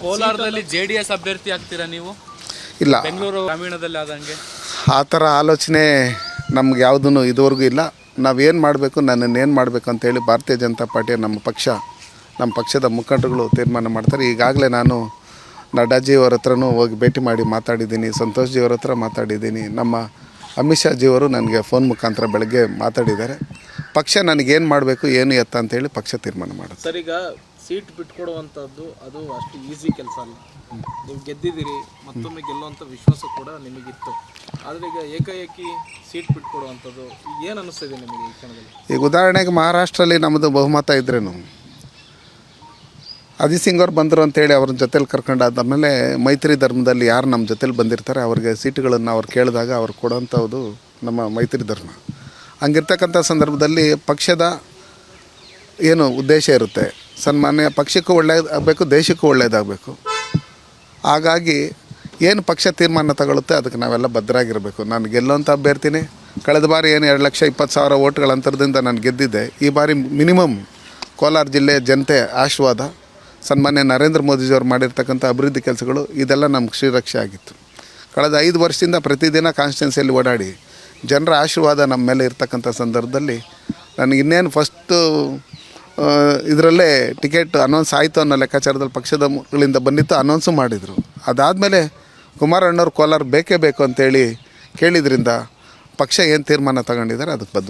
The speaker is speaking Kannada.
ಕೋಲಾರದಲ್ಲಿ ಜೆ ಡಿ ಎಸ್ ಅಭ್ಯರ್ಥಿ ಆಗ್ತೀರಾ ನೀವು? ಇಲ್ಲ. ಬೆಂಗಳೂರು ಗ್ರಾಮೀಣದಲ್ಲಿ ಆದಂಗೆ? ಆ ಥರ ಆಲೋಚನೆ ನಮ್ಗೆ ಯಾವುದೂ ಇದುವರೆಗೂ ಇಲ್ಲ. ನಾವೇನು ಮಾಡಬೇಕು ನನ್ನನ್ನು ಏನು ಮಾಡಬೇಕು ಅಂತೇಳಿ ಭಾರತೀಯ ಜನತಾ ಪಾರ್ಟಿಯ ನಮ್ಮ ಪಕ್ಷ ನಮ್ಮ ಪಕ್ಷದ ಮುಖಂಡರುಗಳು ತೀರ್ಮಾನ ಮಾಡ್ತಾರೆ. ಈಗಾಗಲೇ ನಾನು ನಡ್ಡಾಜಿಯವರ ಹತ್ರನೂ ಹೋಗಿ ಭೇಟಿ ಮಾಡಿ ಮಾತಾಡಿದ್ದೀನಿ ಸಂತೋಷ್ ಜಿಯವರ ಹತ್ರ ಮಾತಾಡಿದ್ದೀನಿ. ನಮ್ಮ ಅಮಿತ್ ಶಾ ಜಿಯವರು ನನಗೆ ಫೋನ್ ಮುಖಾಂತರ ಬೆಳಗ್ಗೆ ಮಾತಾಡಿದ್ದಾರೆ. ಪಕ್ಷ ನನಗೇನು ಮಾಡಬೇಕು ಏನು ಎತ್ತ ಅಂತೇಳಿ ಪಕ್ಷ ತೀರ್ಮಾನ ಮಾಡುತ್ತೆ. ಸರ್ ಈಗ ಸೀಟ್ ಬಿಟ್ಕೊಡುವಂಥದ್ದು ಅದು ಅಷ್ಟು ಈಸಿ ಕೆಲಸ ಅಲ್ಲ. ನೀವು ಗೆದ್ದಿದ್ದೀರಿ, ಮತ್ತೊಮ್ಮೆ ಗೆಲ್ಲುವಂಥ ವಿಶ್ವಾಸ ಕೂಡ ನಿಮಗಿತ್ತು. ಆದರೆ ಈಗ ಏಕಾಏಕಿ ಸೀಟ್ ಬಿಟ್ಕೊಡುವಂಥದ್ದು ಏನು ಅನಿಸ್ತಿದೆ ನಿಮಗೆ ಈ ಕ್ಷಣದಲ್ಲಿ? ಈಗ ಉದಾಹರಣೆಗೆ ಮಹಾರಾಷ್ಟ್ರಲ್ಲಿ ನಮ್ಮದು ಬಹುಮತ ಇದ್ರೇನು? ಅಜಿತ್ ಸಿಂಗ್ ಅವ್ರು ಬಂದರು ಅಂತೇಳಿ ಅವ್ರ ಜೊತೆಲಿ ಕರ್ಕೊಂಡಾದ್ಮೇಲೆ ಮೈತ್ರಿ ಧರ್ಮದಲ್ಲಿ ಯಾರು ನಮ್ಮ ಜೊತೇಲಿ ಬಂದಿರ್ತಾರೆ, ಅವ್ರಿಗೆ ಸೀಟುಗಳನ್ನು ಅವ್ರು ಕೇಳಿದಾಗ ಅವ್ರು ಕೊಡೋಂಥದ್ದು ನಮ್ಮ ಮೈತ್ರಿ ಧರ್ಮ. ಹಂಗಿರ್ತಕ್ಕಂಥ ಸಂದರ್ಭದಲ್ಲಿ ಪಕ್ಷದ ಏನು ಉದ್ದೇಶ ಇರುತ್ತೆ? ಸನ್ಮಾನ್ಯ ಪಕ್ಷಕ್ಕೂ ಒಳ್ಳೆಯದಾಗಬೇಕು ದೇಶಕ್ಕೂ ಒಳ್ಳೆಯದಾಗಬೇಕು ಹಾಗಾಗಿ ಏನು ಪಕ್ಷ ತೀರ್ಮಾನ ತಗೊಳುತ್ತೆ ಅದಕ್ಕೆ ನಾವೆಲ್ಲ ಭದ್ರಾಗಿರಬೇಕು. ನಾನು ಗೆಲ್ಲುವಂಥ ಅಭ್ಯರ್ಥಿನಿ. ಕಳೆದ ಬಾರಿ ಏನು ಎರಡು ಲಕ್ಷ ಇಪ್ಪತ್ತು ಸಾವಿರ ಓಟ್ಗಳ ಅಂತರದಿಂದ ನಾನು ಗೆದ್ದಿದ್ದೆ. ಈ ಬಾರಿ ಮಿನಿಮಮ್ ಕೋಲಾರ ಜಿಲ್ಲೆಯ ಜನತೆ ಆಶೀರ್ವಾದ, ಸನ್ಮಾನ್ಯ ನರೇಂದ್ರ ಮೋದಿಜಿಯವರು ಮಾಡಿರ್ತಕ್ಕಂಥ ಅಭಿವೃದ್ಧಿ ಕೆಲಸಗಳು, ಇದೆಲ್ಲ ನಮ್ಗೆ ಶ್ರೀರಕ್ಷೆ ಆಗಿತ್ತು. ಕಳೆದ ಐದು ವರ್ಷದಿಂದ ಪ್ರತಿದಿನ ಕಾನ್ಸ್ಟಿಟ್ಯೂನ್ಸಿಯಲ್ಲಿ ಓಡಾಡಿ ಜನರ ಆಶೀರ್ವಾದ ನಮ್ಮ ಮೇಲೆ ಇರ್ತಕ್ಕಂಥ ಸಂದರ್ಭದಲ್ಲಿ ನನಗೆ ಇನ್ನೇನು ಫಸ್ಟು ಇದರಲ್ಲೇ ಟಿಕೆಟ್ ಅನೌನ್ಸ್ ಆಯಿತು ಅನ್ನೋ ಲೆಕ್ಕಾಚಾರದಲ್ಲಿ ಪಕ್ಷದ ಗಳಿಂದ ಬಂದಿತ್ತು ಅನೌನ್ಸು ಮಾಡಿದರು. ಅದಾದಮೇಲೆ ಕುಮಾರಣ್ಣವ್ರು ಕೋಲಾರ ಬೇಕೇ ಬೇಕು ಅಂತೇಳಿ ಕೇಳಿದ್ರಿಂದ ಪಕ್ಷ ಏನು ತೀರ್ಮಾನ ತಗೊಂಡಿದ್ದಾರೆ, ಅದಕ್ಕೆ ಬದ್ಧ